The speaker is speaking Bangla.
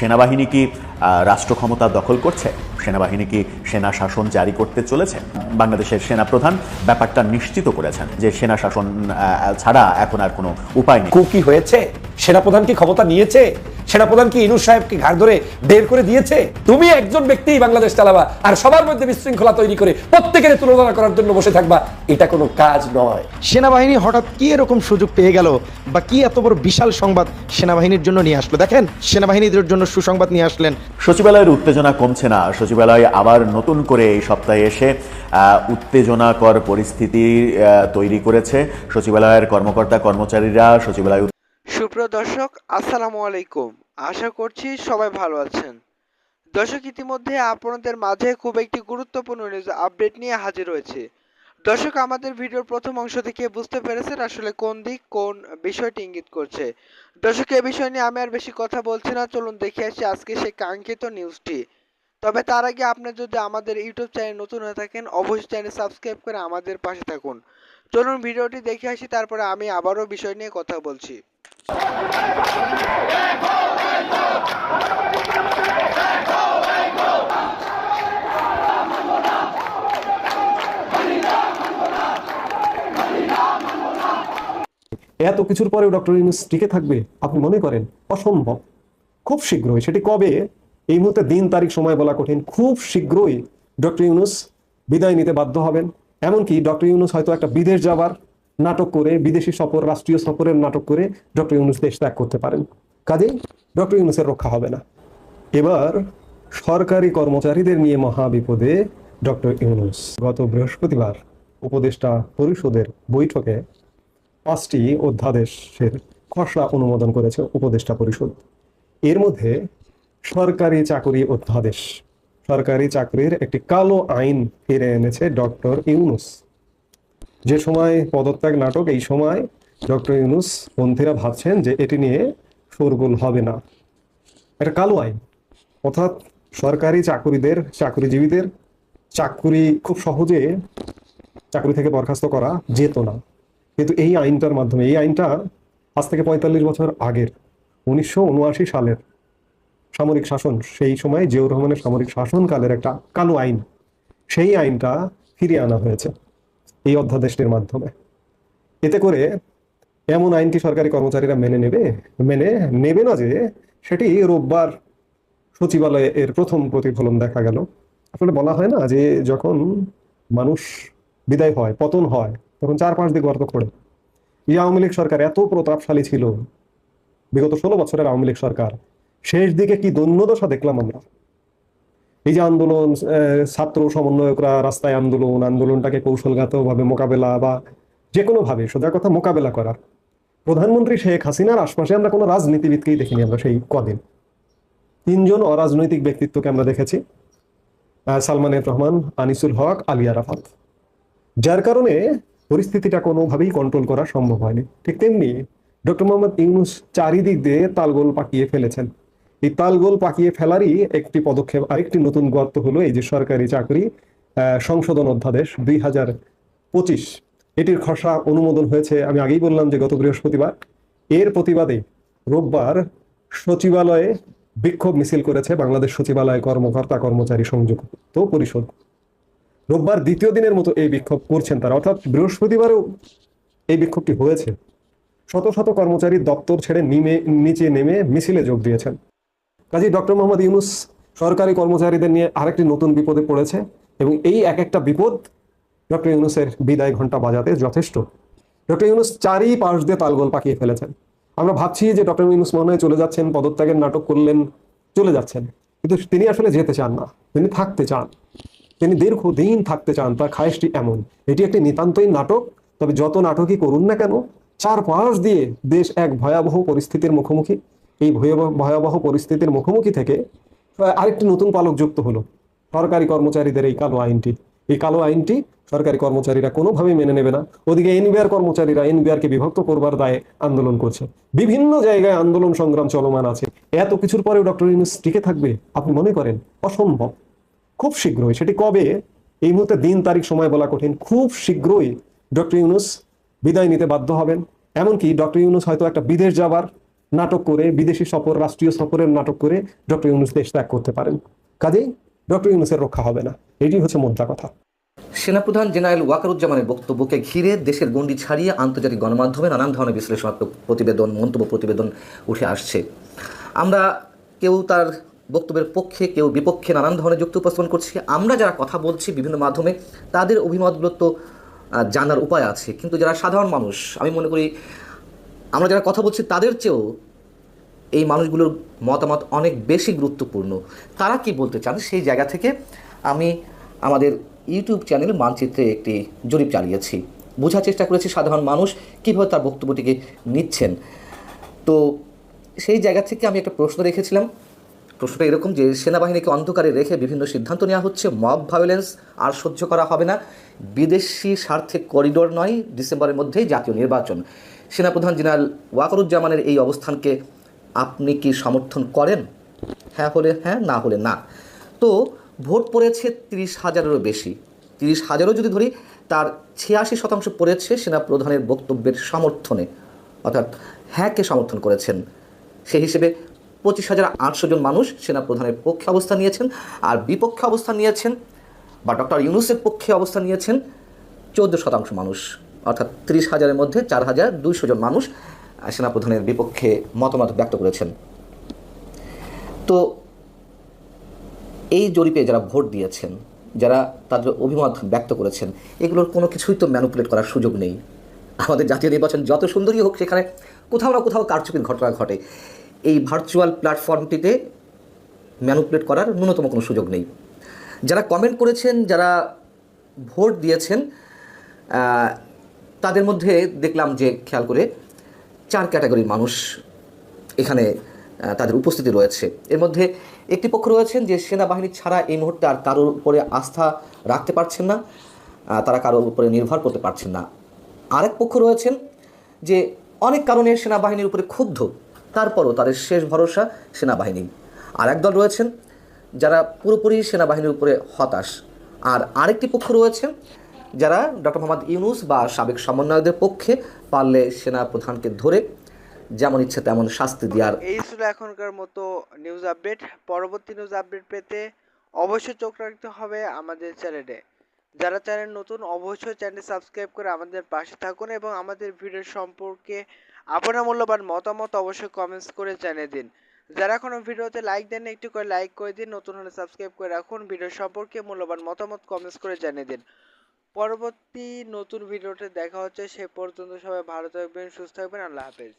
সেনাবাহিনী কি রাষ্ট্র ক্ষমতা দখল করছে? সেনাবাহিনী কি সেনা শাসন জারি করতে চলেছে? বাংলাদেশের সেনা প্রধান ব্যাপারটা নিশ্চিত করেছেন যে সেনা শাসন ছাড়া এখন আর কোনো উপায় নেই। কি হয়েছে? সেনাপ্রধান কি ক্ষমতা নিয়েছে? সেনাপ্রধান কি ইনুস সাহেবকে ঘাড় ধরে বের করে দিয়েছে? তুমি একজন ব্যক্তি বাংলাদেশ চালাবা আর সবার মধ্যে বিশৃঙ্খলা তৈরি করে প্রত্যেকের তুলনা করার জন্য বসে থাকবা এটা কোনো কাজ নয়। সেনাবাহিনী হঠাৎ কি এরকম সুযোগ পেয়ে গেল বা কি এত বড় বিশাল সংবাদ সেনাবাহিনীর জন্য নিয়ে আসলো? দেখেন সেনাবাহিনীদের জন্য সুসংবাদ নিয়ে আসলেন। সচিবালয়ের উত্তেজনা কমছে না। সচিবালয় আবার নতুন করে এই সপ্তাহে এসে আহ, উত্তেজনাকর পরিস্থিতি আহ, তৈরি করেছে। সচিবালয়ের কর্মকর্তা কর্মচারীরা সচিবালয় সুপ্রিয় দর্শক, আসসালামু আলাইকুম। আশা করছি সবাই ভালো আছেন। দর্শক, ইতিমধ্যে আপনাদের মাঝে খুব একটি গুরুত্বপূর্ণ নিউজ আপডেট নিয়ে হাজির হয়েছে। দর্শক, আমাদের ভিডিওর প্রথম অংশ থেকে বুঝতে পেরেছেন আসলে কোন দিক কোন বিষয়টি ইঙ্গিত করছে। দর্শক, এ বিষয় নিয়ে আমি আর বেশি কথা বলছি না। চলুন দেখে আসি আজকে সেই কাঙ্ক্ষিত নিউজটি তবে তার আগে আপনি যদি আমাদের ইউটিউব চ্যানেল নতুন হয়ে থাকেন, অবশ্যই চ্যানেল সাবস্ক্রাইব করে আমাদের পাশে থাকুন। চলুন ভিডিওটি দেখে আসি, তারপরে আমি আবারও বিষয় নিয়ে কথা বলছি। এত কিছুর পরেও ডক্টর ইউনুস টিকে থাকবে, আপনি মনে করেন? অসম্ভব। খুব শীঘ্রই, সেটি কবে? এই মুহূর্তে দিন, তারিখ, সময় বলা কঠিন। খুব শীঘ্রই ডক্টর ইউনুস বিদায় নিতে বাধ্য হবেন। এমনকি ডক্টর ইউনুস হয়তো একটা বিদেশ যাবার নাটক করে, বিদেশি সফর, রাষ্ট্রীয় সফরের নাটক করে ডক্টর ইউনুস দেশ ত্যাগ করতে পারেন। কাজেই ডক্টর ইউনুসের রক্ষা হবে না। এবার সরকারি কর্মচারীদের নিয়ে মহা বিপদে ডক্টর ইউনুস। গত বৃহস্পতিবার উপদেষ্টা পরিষদের বৈঠকে পাঁচটি অধ্যাদেশের খসড়া অনুমোদন করেছে উপদেষ্টা পরিষদ। এর মধ্যে সরকারি চাকরি অধ্যাদেশ। সরকারি চাকরির একটি কালো আইন ফিরে এনেছে ডক্টর ইউনুস। যে সময় পদত্যাগ নাটক, এই সময় ডক্টর ইউনুস পন্থীরা ভাবছেন যে এটি নিয়ে শোরগোল হবে না। একটা কালো আইন। অর্থাৎ সরকারি চাকুরিদের, চাকরিজীবীদের চাকুরি খুব সহজে চাকরি থেকে বরখাস্ত করা যেত না। কিন্তু এই আইনটার মাধ্যমে, এই আইনটা আজ থেকে পঁয়তাল্লিশ বছর আগের, উনিশশো উনআশি সালের সামরিক শাসন, সেই সময় জিয়াউর রহমানের সামরিক শাসনকালের একটা কালো আইন। সেই আইনটা ফিরিয়ে আনা হয়েছে। এই অধ্যাদেশটির মাধ্যমে। এতে করে এমন আইনটি সরকারি কর্মচারীরা মেনে নেবে মেনে নেবে না যে সেটি রোববার সচিবালয়ে এর প্রথম প্রতিফলন দেখা গেল। আসলে বলা হয় না যে যখন মানুষ বিদায় হয়, পতন হয়, তখন চার পাঁচ দিক গর্ত করে এই আওয়ামী লীগ সরকার এত প্রতাপশালী ছিল, বিগত ষোলো বছরের আওয়ামী লীগ সরকার, শেষ দিকে কি দৈন্যদশা দেখলাম আমরা? এই যে আন্দোলন ছাত্র সমন্বয়করা রাস্তায় আন্দোলন, আন্দোলনটাকে কৌশলগতভাবে মোকাবেলা বা যে কোনোভাবে সোজা কথা মোকাবেলা করার। প্রধানমন্ত্রী শেখ হাসিনার আশপাশে আমরা কোনো রাজনীতিবিদকেই দেখিনি আমরা সেই কদিন। তিনজন অরাজনৈতিক ব্যক্তিত্বকে আমরা দেখেছি সালমান রহমান, আনিসুল হক, আলী আরাফাত। যার কারণে পরিস্থিতিটা কোনোভাবেই কন্ট্রোল করা সম্ভব হয়নি। ঠিক তেমনি ডক্টর মোহাম্মদ ইউনুস চারিদিক দিয়ে তালগোল পাকিয়ে ফেলেছেন। এই তালগোল পাকিয়ে ফেলারই একটি পদক্ষেপ, আরেকটি নতুন গর্ত হলো এই যে সরকারি চাকরি সংশোধন অধ্যাদেশ দুই হাজার পঁচিশ। এটির খসড়া অনুমোদন হয়েছে, আমি আগেই বললাম যে গত বৃহস্পতিবার। এর প্রতিবাদে রোববার সচিবালয়ে বিক্ষোভ মিছিল করেছে বাংলাদেশ সচিবালয় কর্মকর্তা কর্মচারী সংযুক্ত পরিষদ। রোববার দ্বিতীয় দিনের মতো এই বিক্ষোভ করছেন তারা, অর্থাৎ বৃহস্পতিবারও এই বিক্ষোভটি হয়েছে। শত শত কর্মচারী দপ্তর ছেড়ে নিমে, নিচে নেমে মিছিলে যোগ দিয়েছেন। কাজী ডক্টর মোহাম্মদ ইউনুস সরকারি কর্মচারীদের নিয়ে আরেকটি নতুন বিপদে পড়েছে এবং এই এক একটা বিপদ ডক্টর ইউনুসের বিদায় ঘণ্টা বাজাতে যথেষ্ট। ডক্টর ইউনুস চারি পাশ দিয়ে তালগোল পাকিয়ে ফেলেছেন। আমরা ভাবছি যে ডক্টর ইউনুস মনে চলে যাচ্ছেন, পদত্যাগের নাটক করলেন, চলে যাচ্ছেন। কিন্তু তিনি আসলে যেতে চান না। তিনি থাকতে চান। তিনি দীর্ঘদিন থাকতে চান, তার খায়েশটি এমন। এটি একটি নিতান্তই নাটক, তবে যত নাটকই করুন না কেন চার পাশ দিয়ে দেশ এক ভয়াবহ পরিস্থিতির মুখোমুখি। এই ভয়াবহ পরিস্থিতির মুখোমুখি থেকে আরেকটি নতুন পালক যুক্ত হলো। সরকারি কর্মচারীদের এই কালো আইনটি। এই কালো আইনটি সরকারি কর্মচারীরা কোনোভাবেই মেনে নেবে না। ওদিকে এনবিআর কর্মচারীরা এনবিআরকে বিভক্ত করবার দায়ে আন্দোলন করছে। বিভিন্ন জায়গায় আন্দোলন সংগ্রাম চলমান আছে। এত কিছুর পরেও ডক্টর ইউনুস টিকে থাকবে? আপনি মনে করেন? অসম্ভব। খুব শীঘ্রই। সেটি কবে? এই মুহূর্তে দিন, তারিখ, সময় বলা কঠিন। খুব শীঘ্রই ডক্টর ইউনুস বিদায় নিতে বাধ্য হবেন। এমনকি ডক্টর ইউনুস হয়তো একটা বিদেশ যাবার নাটক করে, বিদেশি সফর, রাষ্ট্রীয় সফরের নাটক করে ডক্টর ইউনুস দেশ ত্যাগ করতে পারেন। কাজেই ডক্টর ইউনুসের রক্ষা হবে না। এটি হচ্ছে মোদ্দা কথা। সেনাপ্রধান জেনারেল ওয়াকারুজ্জামানের বক্তব্যকে ঘিরে দেশের গণ্ডি ছাড়িয়ে আন্তর্জাতিক গণমাধ্যমে নানান ধরনের বিশ্লেষণাত্মক প্রতিবেদন, মন্তব্য প্রতিবেদন উঠে আসছে। আমরা কেউ তার বক্তব্যের পক্ষে, কেউ বিপক্ষে নানান ধরনের যুক্তি উপস্থাপন করছি। আমরা যারা কথা বলছি বিভিন্ন মাধ্যমে, তাদের অভিমতগুলো তো জানার উপায় আছে। কিন্তু যারা সাধারণ মানুষ, আমি মনে করি আমরা যারা কথা বলছি তাদের চেয়েও এই মানুষগুলোর মতামত অনেক বেশি গুরুত্বপূর্ণ। তারা কি বলতে চান সেই জায়গা থেকে আমি আমাদের ইউটিউব চ্যানেল মানচিত্রে একটি জরিপ চালিয়েছি। বোঝার চেষ্টা করেছি সাধারণ মানুষ কীভাবে তার বক্তব্যটিকে নিচ্ছেন। তো সেই জায়গা থেকে আমি একটা প্রশ্ন রেখেছিলাম। প্রশ্নটা এরকম যে সেনাবাহিনীকে অন্ধকারে রেখে বিভিন্ন সিদ্ধান্ত নেওয়া হচ্ছে, মব ভায়োলেন্স আর সহ্য করা হবে না। বিদেশি স্বার্থে করিডোর নয়, ডিসেম্বরের মধ্যেই জাতীয় নির্বাচন। সেনাপ্রধান জেনারেল ওয়াকরুজ্জামানের এই অবস্থানকে আপনি কি সমর্থন করেন? হ্যাঁ হলে হ্যাঁ না হলে না। তো ভোট পড়েছে তিরিশ হাজারেরও বেশি। তিরিশ হাজারও যদি ধরি, তার ছিয়াশি শতাংশ পড়েছে সেনাপ্রধানের বক্তব্যের সমর্থনে। অর্থাৎ হ্যাঁকে সমর্থন করেছেন। সেই হিসেবে পঁচিশ হাজার আটশো জন মানুষ সেনাপ্রধানের পক্ষে অবস্থান নিয়েছেন আর বিপক্ষে অবস্থান নিয়েছেন বা ডক্টর ইউনুসের পক্ষে অবস্থান নিয়েছেন চৌদ্দ শতাংশ মানুষ। অর্থাৎ তিরিশ হাজারের মধ্যে চার হাজার দুইশো জন মানুষ সেনাপ্রধানের বিপক্ষে মতামত ব্যক্ত করেছেন। তো এই জরিপে যারা ভোট দিয়েছেন, যারা তাদের অভিমত ব্যক্ত করেছেন, এগুলোর কোনো কিছুই তো ম্যানুপুলেট করার সুযোগ নেই। আমাদের জাতীয় নির্বাচন যত সুন্দরই হোক সেখানে কোথাও না কোথাও কারচুপির ঘটনা ঘটে। এই ভার্চুয়াল প্ল্যাটফর্মটিতে ম্যানুপুলেট করার ন্যূনতম কোনো সুযোগ নেই। যারা কমেন্ট করেছেন, যারা ভোট দিয়েছেন তাদের মধ্যে দেখলাম যে, খেয়াল করে চার ক্যাটাগরির মানুষ এখানে তাদের উপস্থিতি রয়েছে। এর মধ্যে একটি পক্ষ রয়েছেন যে, সেনাবাহিনী ছাড়া এই মুহূর্তে আর কারোর উপরে আস্থা রাখতে পারছেন না তারা কারোর উপরে নির্ভর করতে পারছেন না। আরেক পক্ষ রয়েছেন যে, অনেক কারণে সেনাবাহিনীর উপরে ক্ষুব্ধ, তারপরও তাদের শেষ ভরসা সেনাবাহিনী। আর একদল রয়েছেন যারা পুরোপুরি সেনাবাহিনীর উপরে হতাশ। আর আরেকটি পক্ষ রয়েছেন যারা ডক্টর মোহাম্মদ ইউনুস বা সাবেক সমন্বয়কদের পক্ষে পারলে সেনা প্রধানকে ধরে যেমন ইচ্ছে তেমন শাস্তি দেওয়ার এই ছিল এখনকার মতো নিউজ আপডেট পরবর্তী নিউজ আপডেট পেতে অবশ্যই চোখ রাখতে হবে আমাদের চ্যানেলে যারা চ্যানেল নতুন, অবশ্যই চ্যানেল সাবস্ক্রাইব করে আমাদের পাশে থাকুন এবং আমাদের ভিডিও সম্পর্কে আপনার মূল্যবান মতামত অবশ্যই কমেন্টস করে জানিয়ে দিন। যারা এখনও ভিডিওতে লাইক দেন একটু করে লাইক করে দিন, নতুন হলে সাবস্ক্রাইব করে রাখুন। ভিডিও সম্পর্কে মূল্যবান মতামত কমেন্টস করে জানিয়ে দিন। পরবর্তী নতুন ভিডিওতে দেখা হচ্ছে সে পর্যন্ত সবাই ভালো থাকবেন সুস্থ থাকবেন আল্লাহ হাফেজ।